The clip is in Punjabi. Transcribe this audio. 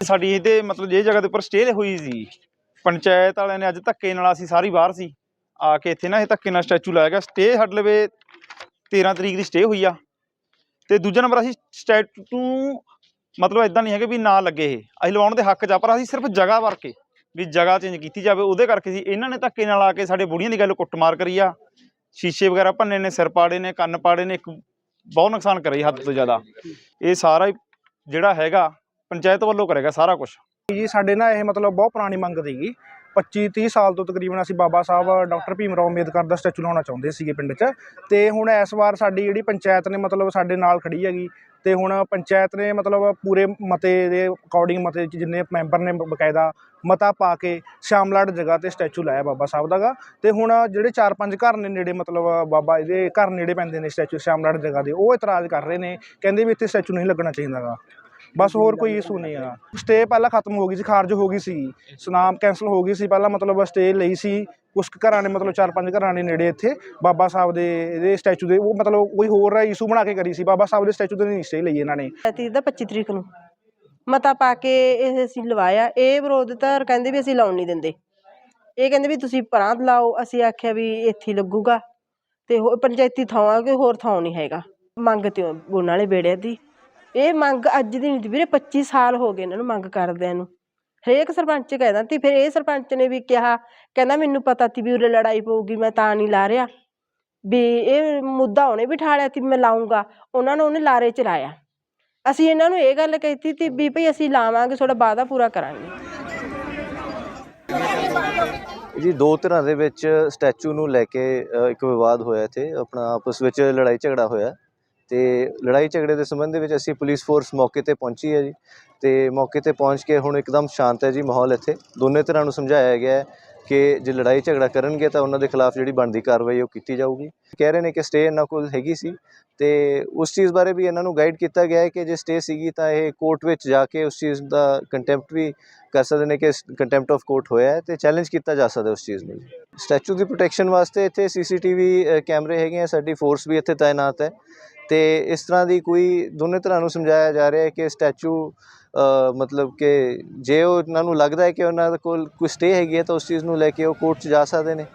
ਸਾਡੀ ਇਹਦੇ ਮਤਲਬ ਇਹ ਜਗ੍ਹਾ ਦੇ ਉੱਪਰ ਸਟੇ ਹੋਈ ਸੀ। ਪੰਚਾਇਤ ਵਾਲਿਆਂ ਨੇ ਅੱਜ ਧੱਕੇ ਨਾਲ ਅਸੀਂ ਸਾਰੀ ਬਾਹਰ ਸੀ। ਆ ਕੇ ਇੱਥੇ ਨਾ ਇਹ ਧੱਕੇ ਨਾਲ ਸਟੈਚੂ ਲਾਇਆ ਗਿਆ। ਸਟੇ ਸਾਡੇ ਲਵੇ 13 ਤਰੀਕ ਦੀ ਸਟੇ ਹੋਈ ਆ। ਤੇ ਦੂਜਾ ਨੰਬਰ ਅਸੀਂ ਸਟੈਚੂ ਮਤਲਬ ਇਦਾਂ ਨਹੀਂ ਹੈਗੇ ਵੀ ਨਾ ਲੱਗੇ ਇਹ। ਅਸੀਂ ਲਵਾਉਣ ਦੇ ਹੱਕ 'ਚ ਆ, ਪਰ ਅਸੀਂ ਸਿਰਫ ਜਗ੍ਹਾ ਵਰ ਕੇ ਵੀ ਜਗ੍ਹਾ ਚੇਂਜ ਕੀਤੀ ਜਾਵੇ, ਉਹਦੇ ਕਰਕੇ ਸੀ। ਇਹਨਾਂ ਨੇ ਧੱਕੇ ਨਾਲ ਆ ਕੇ ਸਾਡੇ ਬੁੜੀਆਂ ਦੀ ਗੱਲ ਕੁੱਟਮਾਰ ਕਰੀ ਆ। ਸ਼ੀਸ਼ੇ ਵਗੈਰਾ ਭੰਨੇ ਨੇ, ਸਿਰ ਪਾੜੇ ਨੇ, ਕੰਨ ਪਾੜੇ ਨੇ, ਇੱਕ ਬਹੁਤ ਨੁਕਸਾਨ ਕਰਿਆ ਹੱਦ ਤੋਂ ਜ਼ਿਆਦਾ। ਇਹ ਸਾਰਾ ਹੀ ਜਿਹੜਾ ਹੈਗਾ ਪੰਚਾਇਤ ਵੱਲੋਂ ਕਰੇਗਾ ਸਾਰਾ ਕੁਝ ਜੀ, ਸਾਡੇ ਨਾਲ ਇਹ ਮਤਲਬ ਬਹੁਤ ਪੁਰਾਣੀ ਮੰਗ ਸੀਗੀ। 25 30 ਸਾਲ ਤੋਂ ਤਕਰੀਬਨ ਅਸੀਂ ਬਾਬਾ ਸਾਹਿਬ, ਡਾਕਟਰ ਭੀਮ ਰਾਓ ਅੰਬੇਦਕਰ ਦਾ ਸਟੈਚੂ ਲਾਉਣਾ ਚਾਹੁੰਦੇ ਸੀਗੇ ਪਿੰਡ 'ਚ। ਤੇ ਹੁਣ ਇਸ ਵਾਰ ਸਾਡੀ ਜਿਹੜੀ ਪੰਚਾਇਤ ਨੇ ਮਤਲਬ ਸਾਡੇ ਨਾਲ ਖੜੀ ਹੈਗੀ। ਤੇ ਹੁਣ ਪੰਚਾਇਤ ਨੇ ਮਤਲਬ ਪੂਰੇ ਮਤੇ ਦੇ ਅਕੋਰਡਿੰਗ ਮਤੇ 'ਚ ਜਿੰਨੇ ਮੈਂਬਰ ਨੇ ਬਕਾਇਦਾ ਮਤਾ ਪਾ ਕੇ ਸ਼ਾਮਲਾਟ ਜਗ੍ਹਾ ਤੇ ਸਟੈਚੂ ਲਾਇਆ ਬਾਬਾ ਸਾਹਿਬ ਦਾਗਾ ਤੇ ਹੁਣ ਜਿਹੜੇ 4-5 ਘਰ ਨੇ ਨੇੜੇ ਮਤਲਬ ਬਾਬਾ ਇਹਦੇ ਘਰ ਨੇੜੇ ਪੈਂਦੇ ਨੇ ਸਟੈਚੂ ਸ਼ਾਮਲਾਟ ਜਗ੍ਹਾ ਦੇ, ਉਹ ਇਤਰਾਜ਼ ਕਰ ਰਹੇ ਨੇ। ਕਹਿੰਦੇ ਵੀ ਇੱਥੇ ਸਟੈਚੂ ਨਹੀਂ ਲੱਗਣਾ ਚਾਹੀਦਾਗਾ ਬਸ ਹੋਰ ਕੋਈ ਇਸ਼ੂ ਨਹੀਂ ਹੈਗਾ ਸਟੇ ਪਹਿਲਾਂ ਖਤਮ ਹੋ ਗਈ ਸੀ, ਖਾਰਜ ਹੋ ਗਈ ਸੀ। ਸੁਨਾਮ ਕੈਂਸਲ ਹੋ ਗਈ ਸੀ, ਪਹਿਲਾਂ ਮਤਲਬ ਸਟੇ ਲਈ ਸੀ। ਕੁਛ ਘਰਾਂ ਨੇ ਮਤਲਬ ਚਾਰ ਪੰਜ ਘਰਾਂ ਨੇ ਨੇੜੇ ਇੱਥੇ, ਬਾਬਾ ਸਾਹਿਬ ਦੇ, ਇਹਦੇ ਸਟੈਚੂ ਦੇ, ਉਹ ਮਤਲਬ ਕੋਈ ਹੋਰ ਇਸ਼ੂ ਬਣਾ ਕੇ ਕਰੀ ਸੀ। ਬਾਬਾ ਸਾਹਿਬ ਦੇ ਸਟੈਚੂ ਦੇ ਨਹੀਂ ਸਟੇ ਲਈ ਇਹਨਾਂ ਨੇ। ਤੀਰ ਦਾ 25 ਤਰੀਕ ਨੂੰ। ਮਤਾ ਪਾ ਕੇ ਇਹ ਅਸੀਂ ਲਵਾਇਆ। ਇਹ ਵਿਰੋਧ ਵਿਰੋਧਤਾ ਕਹਿੰਦੇ ਵੀ ਅਸੀਂ ਲਾਉਣ ਨਹੀਂ ਦਿੰਦੇ। ਇਹ ਕਹਿੰਦੇ ਵੀ ਤੁਸੀਂ ਪਰਾਂ ਲਾਓ। ਅਸੀਂ ਆਖਿਆ ਵੀ ਇੱਥੇ ਲੱਗੂਗਾ। ਤੇ ਹੋਰ ਪੰਚਾਇਤੀ ਥਾਵਾਂ, ਕੋਈ ਹੋਰ ਥਾਂ ਨਹੀਂ ਹੈਗਾ। ਮੰਗ ਤੇ ਉਹਨਾਂ ਵਾਲੇ ਬੇੜੇ ਦੀ। ਇਹ ਮੰਗ ਅੱਜ ਦੀ ਨਹੀਂ ਵੀਰੇ 25 ਸਾਲ ਹੋ ਗਏ ਇਹਨਾਂ ਨੂੰ ਮੰਗ ਕਰਦਿਆਂ ਨੂੰ। ਹਰੇਕ ਸਰਪੰਚ ਕਹਿੰਦਾ ਤੇ ਫਿਰ ਇਹ ਸਰਪੰਚ ਨੇ ਵੀ ਕਿਹਾ, ਕਹਿੰਦਾ ਮੈਨੂੰ ਪਤਾ ਸੀ ਵੀ ਉਰੇ ਲੜਾਈ ਪਊਗੀ, ਮੈਂ ਤਾਂ ਨਹੀਂ ਲਾ ਰਿਹਾ। ਵੀ ਇਹ ਮੁੱਦਾ ਉਹਨੇ ਬਿਠਾ ਲਿਆ ਸੀ ਮੈਂ ਲਾਉਂਗਾ ਉਹਨਾਂ ਨੇ ਉਹਨੇ ਲਾਰੇ ਚ ਲਾਇਆ। ਅਸੀਂ ਇਹਨਾਂ ਨੂੰ ਇਹ ਗੱਲ ਕਹੀ ਤੀ ਵੀ ਭਈ ਅਸੀਂ ਲਾਵਾਂਗੇ ਤੁਹਾਡਾ ਵਾਅਦਾ ਪੂਰਾ ਕਰਾਂਗੇ। ਜੀ, ਦੋ ਤਰ੍ਹਾਂ ਦੇ ਵਿੱਚ ਸਟੈਚੂ ਨੂੰ ਲੈ ਕੇ ਇੱਕ ਵਿਵਾਦ ਹੋਇਆ ਇੱਥੇ, ਆਪਣਾ ਆਪਸ ਵਿੱਚ ਲੜਾਈ ਝਗੜਾ ਹੋਇਆ। ਤੇ ਲੜਾਈ ਝਗੜੇ ਦੇ ਸੰਬੰਧ ਦੇ ਵਿੱਚ ਅਸੀਂ ਪੁਲਿਸ ਫੋਰਸ ਮੌਕੇ ਤੇ ਪਹੁੰਚੀ ਹੈ ਜੀ। ਤੇ ਮੌਕੇ ਤੇ ਪਹੁੰਚ ਕੇ ਹੁਣ ਇੱਕਦਮ ਸ਼ਾਂਤ ਹੈ ਜੀ ਮਾਹੌਲ ਇੱਥੇ। ਦੋਨੇ ਤਰ੍ਹਾਂ ਨੂੰ ਸਮਝਾਇਆ ਗਿਆ ਹੈ ਕਿ ਜੇ ਲੜਾਈ ਝਗੜਾ ਕਰਨਗੇ ਤਾਂ ਉਹਨਾਂ ਦੇ ਖਿਲਾਫ ਜਿਹੜੀ ਬਣਦੀ ਕਾਰਵਾਈ ਉਹ ਕੀਤੀ ਜਾਊਗੀ। ਕਹਿ ਰਹੇ ਨੇ ਕਿ ਸਟੇ ਇਹਨਾਂ ਕੋਲ ਹੈਗੀ ਸੀ ਤੇ ਉਸ ਚੀਜ਼ ਬਾਰੇ ਵੀ ਇਹਨਾਂ ਨੂੰ ਗਾਈਡ ਕੀਤਾ ਗਿਆ ਹੈ ਕਿ ਜੇ ਸਟੇ ਸੀਗੀ ਤਾਂ ਇਹ ਕੋਰਟ ਵਿੱਚ ਜਾ ਕੇ ਉਸ ਚੀਜ਼ ਦਾ ਕੰਟੈਂਪਟ ਵੀ ਕਰ ਸਕਦੇ ਨੇ ਕਿ ਕੰਟੈਂਪਟ ਆਫ ਕੋਰਟ ਹੋਇਆ ਹੈ ਤੇ ਚੈਲੰਜ ਕੀਤਾ ਜਾ ਸਕਦਾ ਉਸ ਚੀਜ਼ ਨੂੰ ਸਟੈਚੂ ਦੀ ਪ੍ਰੋਟੈਕਸ਼ਨ ਵਾਸਤੇ ਇੱਥੇ ਸੀਸੀਟੀਵੀ ਕੈਮਰੇ ਹੈਗੇ ਆ, ਸਾਡੀ ਫੋਰਸ ਵੀ ਇੱਥੇ ਤਾਇਨਾਤ ਹੈ। ਤੇ ਇਸ ਤਰ੍ਹਾਂ ਦੀ ਕੋਈ ਦੋਨੇ ਤਰ੍ਹਾਂ ਨੂੰ ਸਮਝਾਇਆ ਜਾ ਰਿਹਾ ਹੈ ਕਿ ਸਟੈਚੂ ਮਤਲਬ ਕਿ ਜੇ ਉਹਨਾਂ ਨੂੰ ਲੱਗਦਾ ਹੈ ਕਿ ਉਹਨਾਂ ਦੇ ਕੋਲ ਕੋਈ ਸਟੇ ਹੈਗੀ ਹੈ ਤਾਂ ਉਸ ਚੀਜ਼ ਨੂੰ ਲੈ ਕੇ ਉਹ ਕੋਰਟ 'ਚ ਜਾ ਸਕਦੇ ਨੇ।